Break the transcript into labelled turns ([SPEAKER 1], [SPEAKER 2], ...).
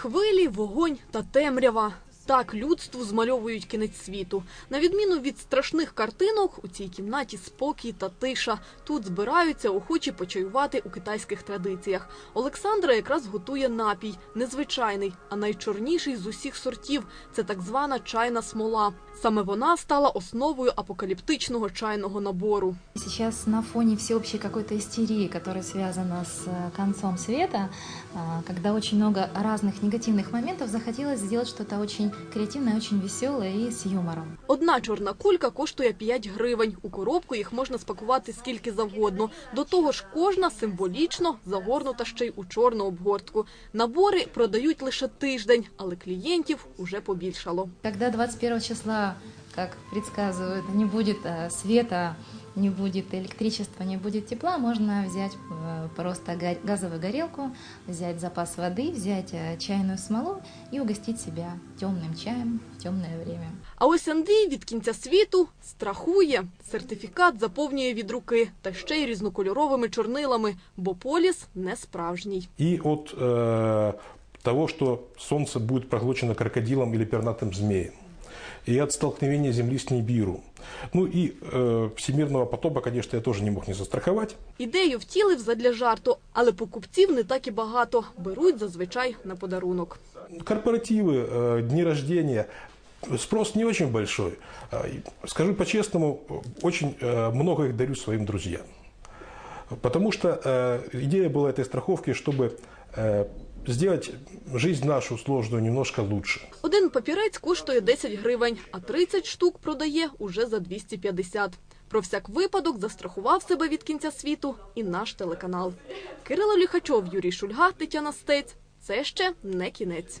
[SPEAKER 1] Хвилі, вогонь та темрява. Так людству змальовують кінець світу. На відміну від страшних картинок, у цій кімнаті спокій та тиша. Тут збираються охочі почаювати у китайських традиціях. Олександра якраз готує напій, незвичайний, а найчорніший з усіх сортів. Це так звана чайна смола. Саме вона стала основою апокаліптичного чайного набору.
[SPEAKER 2] Сейчас на фоне всеобщей какой-то истерии, которая связана с э, концом света, а, когда очень много разных негативных моментов, захотелось сделать что-то очень креативное, і с юмором.
[SPEAKER 1] Одна чорна кулька коштує 5 гривень. У коробку їх можна спакувати скільки завгодно. До того ж, кожна символічно загорнута ще й у чорну обгортку. Набори продають лише тиждень, але клієнтів уже побільшало.
[SPEAKER 2] Коли 21 числа, как предсказывают, не будет э, света, не будет электричества, не будет тепла, можно взять э, просто га- газовую горелку, взять запас воды, взять э, чайную смолу и угостить себя темным чаем в темное время.
[SPEAKER 1] А ось Андрій від кінця світу страхує. Сертифікат заповнює від руки та ще й різнокольоровими чорнилами, бо поліс не справжній.
[SPEAKER 3] и от э, того, что Солнце будет проглочено крокодилом или пернатым змеем, и от столкновения Земли с Нибиру. Ну и э, всемирного потопа, конечно, я тоже не мог не застраховать.
[SPEAKER 1] Ідею втілив задля жарту, але покупців не так і багато. Беруть зазвичай на подарунок.
[SPEAKER 3] Корпоративы, э, дни рождения, спрос не очень большой. Э, и, Скажу по-честному, очень э, много их дарю своим друзьям. Потому что э, идея была этой страховки, чтобы э, сделать жизнь нашу сложную немножко лучше.
[SPEAKER 1] Один папірець коштує 10 гривень, а 30 штук продає уже за 250. Про всяк випадок застрахував себе від кінця світу і наш телеканал. Кирило Ліхачов, Юрій Шульга, Тетяна Стець. Це ще не кінець.